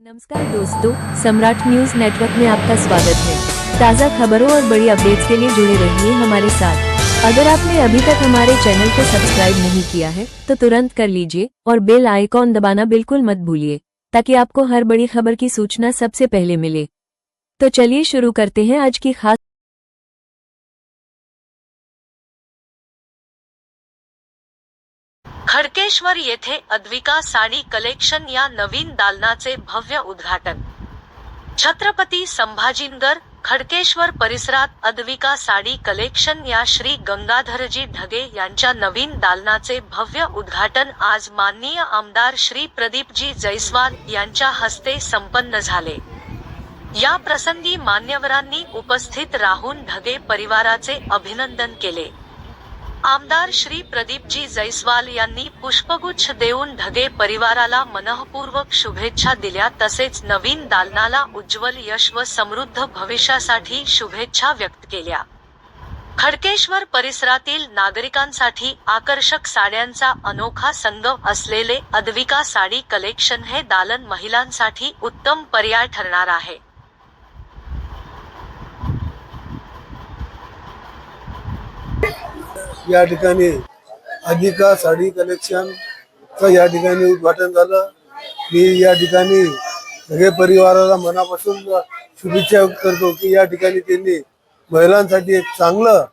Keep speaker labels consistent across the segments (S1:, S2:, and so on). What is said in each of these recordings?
S1: नमस्कार दोस्तों, सम्राट news network में आपका स्वागत है। ताज़ा खबरों और बड़ी अपडेट्स के लिए जुड़े रहिए हमारे साथ। अगर आपने अभी तक हमारे चैनल को सब्सक्राइब नहीं किया है तो तुरंत कर लीजिए और बेल आइकॉन दबाना बिल्कुल मत भूलिए, ताकि आपको हर बड़ी खबर की सूचना सबसे पहले मिले। तो चलिए शुरू करते हैं आज की खास
S2: खडकेश्वर येथे अद्विका साडी कलेक्शन या नवीन दालनाचे भव्य उद्घाटन. छत्रपती संभाजीनगर खडकेश्वर परिसरात अद्विका साडी कलेक्शन या श्री गंगाधरजी ढगे यांच्या नवीन दालनाचे भव्य उद्घाटन आज माननीय आमदार श्री प्रदीपजी जैस्वाल यांच्या हस्ते संपन्न झाले. या प्रसंगी मान्यवरांनी उपस्थित राहून ढगे परिवाराचे अभिनंदन केले. आमदार श्री प्रदीपजी जैस्वाल यांनी पुष्पगुच्छ देऊन ढगे परिवाराला मनःपूर्वक शुभेच्छा दिल्या तसेच नवीन दालनाला उज्ज्वल यश व समृद्ध भविष्यासाठी शुभेच्छा व्यक्त केल्या. खडकेश्वर परिसरातील नागरिकांसाठी आकर्षक साड्यांचा अनोखा संगम असलेले अद्विका साडी कलेक्शन हे दालन महिलांसाठी उत्तम पर्याय ठरणार आहे.
S3: या ठिकाणी अधिका साडी कलेक्शनचं या ठिकाणी उद्घाटन झालं. मी या ठिकाणी सगळे परिवाराला मनापासून शुभेच्छा करतो की या ठिकाणी त्यांनी महिलांसाठी एक चांगलं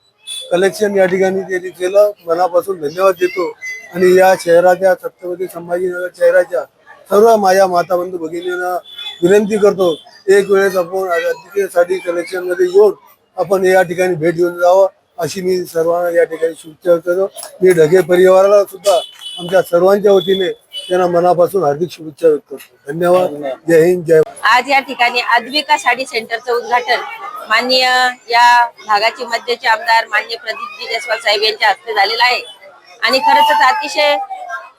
S3: कलेक्शन या ठिकाणी त्यांनी केलं. मनापासून धन्यवाद देतो. आणि या शहराच्या छत्रपती संभाजीनगर शहराच्या सर्व माझ्या माता बंधू भगिनींना विनंती करतो एक वेळेस आपण अधिक साडी कलेक्शनमध्ये येऊन आपण या ठिकाणी भेट देऊन जावं. अशी मी सर्वांना या ठिकाणी शुभेच्छा करतो मी ढगे परिवाराला सुद्धा आमच्या सर्वांच्या वतीने त्यांना मनापासून हार्दिक शुभेच्छा व्यक्त करतो. धन्यवाद. जय हिंद जय
S4: आज या ठिकाणी आद्विका साडी सेंटरचं उद्घाटन माननीय या भागाचे मध्यचे आमदार मान्य प्रदीपजी जयस्वाल साहेब यांच्या हस्ते झालेलं आहे. आणि खरंच तर अतिशय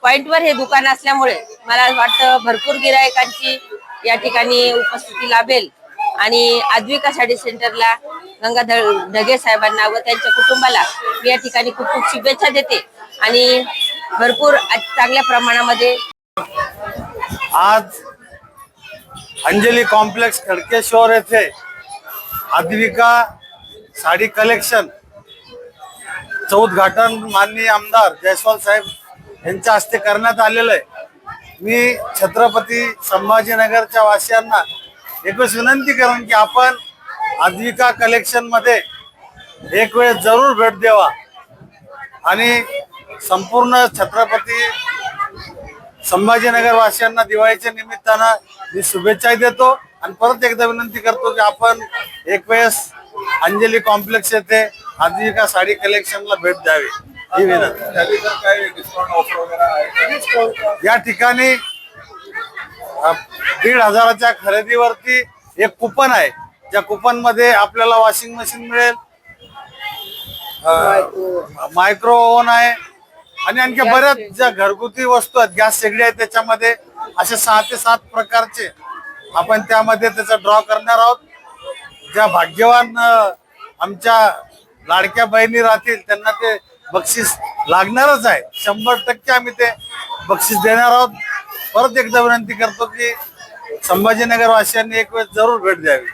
S4: पॉइंटवर हे दुकान असल्यामुळे मला वाटतं भरपूर गिरायकांची या ठिकाणी उपस्थिती लाभेल. आणि आद्विका साडी सेंटरला गंगाधर ढगे साहेबांना व त्यांच्या कुटुंबाला मी या ठिकाणी खूप खूप शुभेच्छा देते. आणि भरपूर चांगल्या प्रमाणामध्ये
S5: आज अंजली कॉम्प्लेक्स खडकेश्वर येथे आद्विका साडी कलेक्शन चं उद्घाटन माननीय आमदार जयस्वाल साहेब यांच्या हस्ते करण्यात आलेलं आहे. मी छत्रपती संभाजीनगरच्या वासियांना एकच विनंती करेन की आपण आद्विका कलेक्शनमध्ये एक वेळ जरूर भेट द्यावा. आणि संपूर्ण छत्रपती संभाजीनगर वासियांना दिवाळीच्या निमित्तानं मी शुभेच्छा देतो आणि परत एकदा विनंती करतो की आपण एक वेळेस अंजली कॉम्प्लेक्स येथे आजीविका साडी कलेक्शनला भेट द्यावी. ही विनंती. या ठिकाणी अ, दीड हजाराच्या खरेदीवरती एक कुपन आहे. ज्या कुपनमध्ये आपल्याला वॉशिंग मशीन मिळेल. मायक्रो ओव्हन आहे. आणि आणखी बऱ्याच ज्या घरगुती वस्तू आहेत गॅस शेगडी आहेत त्याच्यामध्ये असे सहा ते सात प्रकारचे आपण त्यामध्ये त्याचा ड्रॉ करणार आहोत. ज्या भाग्यवान अं, आमच्या लाडक्या बहिणी राहतील त्यांना ते बक्षीस लागणारच आहे. शंभर टक्के आम्ही ते बक्षीस देणार आहोत. परत एकदा विनंती करतो की संभाजीनगर वासियांनी एक वेळ जरूर भेट द्यावी.